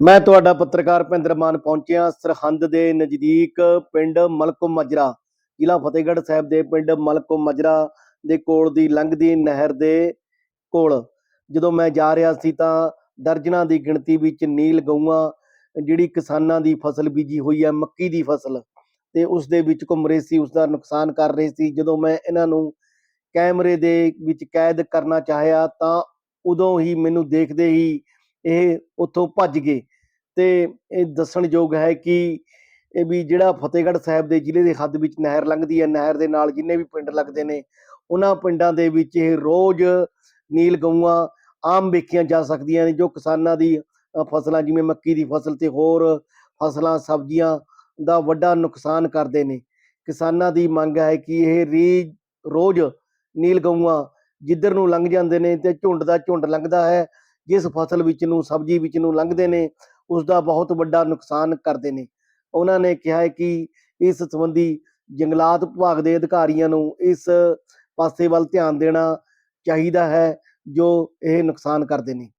ਮੈਂ ਤੁਹਾਡਾ ਪੱਤਰਕਾਰ ਭਿੰਦਰ ਮਾਨ ਪਹੁੰਚਿਆ, ਸਰਹੰਦ ਦੇ ਨਜ਼ਦੀਕ ਪਿੰਡ ਮਲਕੋ ਮਜਰਾ, ਜ਼ਿਲ੍ਹਾ ਫਤਿਹਗੜ੍ਹ ਸਾਹਿਬ ਦੇ ਪਿੰਡ ਮਲਕੋ ਮਜਰਾ ਦੇ ਕੋਲ ਦੀ ਲੰਘਦੀ ਨਹਿਰ ਦੇ ਕੋਲ। ਜਦੋਂ ਮੈਂ ਜਾ ਰਿਹਾ ਸੀ ਤਾਂ ਦਰਜਨਾਂ ਦੀ ਗਿਣਤੀ ਵਿੱਚ ਨੀਲ ਗਊਆਂ, ਜਿਹੜੀ ਕਿਸਾਨਾਂ ਦੀ ਫਸਲ ਬੀਜੀ ਹੋਈ ਹੈ, ਮੱਕੀ ਦੀ ਫਸਲ, ਤੇ ਉਸ ਦੇ ਵਿੱਚ ਘੁੰਮ ਰਹੇ ਸੀ ਉਸ ਦਾ ਨੁਕਸਾਨ ਕਰ ਰਹੇ ਸੀ। ਜਦੋਂ ਮੈਂ ਇਹਨਾਂ ਨੂੰ ਕੈਮਰੇ ਦੇ ਵਿੱਚ ਕੈਦ ਕਰਨਾ ਚਾਹਿਆ ਤਾਂ ਉਦੋਂ ਹੀ ਮੈਨੂੰ ਦੇਖਦੇ ਹੀ ਇਹ ਉੱਥੋਂ ਭੱਜ ਗਏ। ਤੇ ਇਹ ਦੱਸਣਯੋਗ ਹੈ ਕਿ ਇਹ ਵੀ ਜਿਹੜਾ ਫਤਿਹਗੜ੍ਹ ਸਾਹਿਬ ਦੇ ਜ਼ਿਲ੍ਹੇ ਦੇ ਹੱਦ ਵਿੱਚ ਨਹਿਰ ਲੰਘਦੀ ਹੈ। ਨਹਿਰ ਦੇ ਨਾਲ ਜਿੰਨੇ ਵੀ ਪਿੰਡ ਲੱਗਦੇ ਨੇ, ਉਹਨਾਂ ਪਿੰਡਾਂ ਦੇ ਵਿੱਚ ਇਹ ਰੋਜ਼ ਨੀਲ ਗਊਆਂ ਆਮ ਵੇਖੀਆਂ ਜਾ ਸਕਦੀਆਂ ਨੇ, ਜੋ ਕਿਸਾਨਾਂ ਦੀ ਫਸਲਾਂ ਜਿਵੇਂ ਮੱਕੀ ਦੀ ਫਸਲ ਤੇ ਹੋਰ ਫਸਲਾਂ, ਸਬਜ਼ੀਆਂ ਦਾ ਵੱਡਾ ਨੁਕਸਾਨ ਕਰਦੇ ਨੇ। ਕਿਸਾਨਾਂ ਦੀ ਮੰਗ ਹੈ ਕਿ ਇਹ ਰੀ, ਰੋਜ਼ ਨੀਲ ਗਊਆਂ ਜਿੱਧਰ ਨੂੰ ਲੰਘ ਜਾਂਦੇ ਨੇ ਤੇ ਝੁੰਡ ਦਾ ਝੁੰਡ ਲੰਘਦਾ ਹੈ ਜਿਸ ਫਸਲ ਵਿੱਚ ਨੂੰ, ਸਬਜ਼ੀ ਵਿੱਚ ਨੂੰ ਲੰਘਦੇ ਨੇ ਉਸ ਦਾ ਬਹੁਤ ਵੱਡਾ ਨੁਕਸਾਨ ਕਰਦੇ ਨੇ। ਉਹਨਾਂ ਨੇ ਕਿਹਾ ਹੈ ਕਿ ਇਸ ਸੰਬੰਧੀ ਜੰਗਲਾਤ ਵਿਭਾਗ ਦੇ ਅਧਿਕਾਰੀਆਂ ਨੂੰ ਇਸ ਪਾਸੇ ਵੱਲ ਧਿਆਨ ਦੇਣਾ ਚਾਹੀਦਾ ਹੈ, ਜੋ ਇਹ ਨੁਕਸਾਨ ਕਰਦੇ ਨੇ।